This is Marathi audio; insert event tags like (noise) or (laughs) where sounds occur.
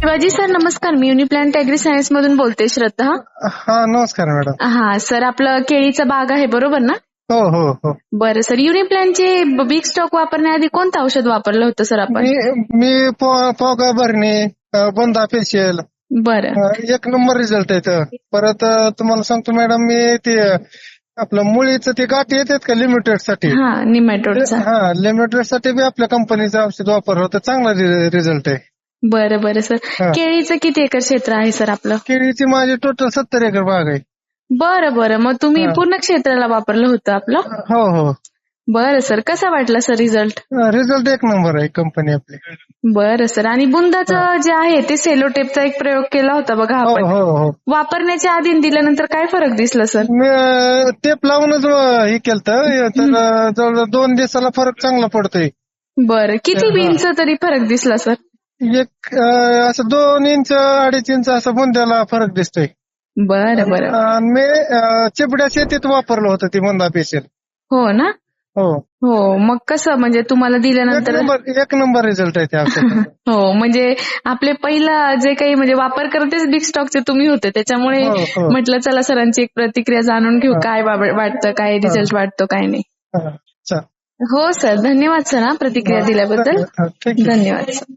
शिवाजी सर नमस्कार. मी युनिप्लॅन्ट ॲग्री सायन्स मधून बोलते श्रद्धा. हा नमस्कार मॅडम हा सर आपलं केळीचा बाग आहे बरोबर ना? हो हो हो. बरं सर युनिप्लॅनचे बिग स्टॉक वापरण्याआधी कोणतं औषध वापरलं होतं सर आपण? मी मी पो- पोगा भरणे अ, बंदा फेशियल बरं. अ, एक नंबर रिझल्ट आहे परत अ, तुम्हाला सांगतो मॅडम मी ते अ, आपलं मुळीचं ते गाठी येतात का लिमिटेडसाठी? हा निमॅटोडचा हा लिमिटेडसाठी बी आपल्या कंपनीचं औषध वापर होतं चांगला रिझल्ट आहे. बरं बरं सर. हा. केळीचं किती एकर क्षेत्र आहे सर आपलं? केळीची माझी टोटल सत्तर एकर बाग आहे. बरं बरं. मग तुम्ही हा. पूर्ण क्षेत्राला वापरलं होतं आपलं? हो हो. बरं सर. कसा वाटला सर रिझल्ट रिझल्ट एक नंबर आहे कंपनी आपली. बरं सर. आणि बुंदाचं जे आहे ते सेलो टेपचा एक प्रयोग केला होता बघा हो आपण. हो हो. वापरण्याच्या आधी आणि दिल्यानंतर काय फरक दिसला सर? मी अ, टेप लावूनच अ, हे केलं तर जवळजवळ दोन दिवसाला फरक चांगला पडतोय. बरं. किती हा. तरी फरक दिसला सर? एक असं दोन इंच अडीच इंच असं बुंद्याला फरक दिसतोय. बरं बरं. आणि मी अ, चिपड्या शेतीत वापरलं होतं ती मंदा पेशल. हो ना? हो. हो मग कसं म्हणजे तुम्हाला एक दिल्यानंतर नंबर एक नंबर रिझल्ट आहे त्या औषधाचा. (laughs) हो म्हणजे आपले पहिला जे काही म्हणजे वापर करतेच बिग स्टॉकचे तुम्ही होते त्याच्यामुळे हो, हो. म्हटलं चला सरांची एक प्रतिक्रिया जाणून घेऊ हा. काय वाटतं काय रिझल्ट वाटतो काय नाही. हा, चा- हो सर. धन्यवाद सर हा प्रतिक्रिया दिल्याबद्दल. हा, ठीक आहे. धन्यवाद सर.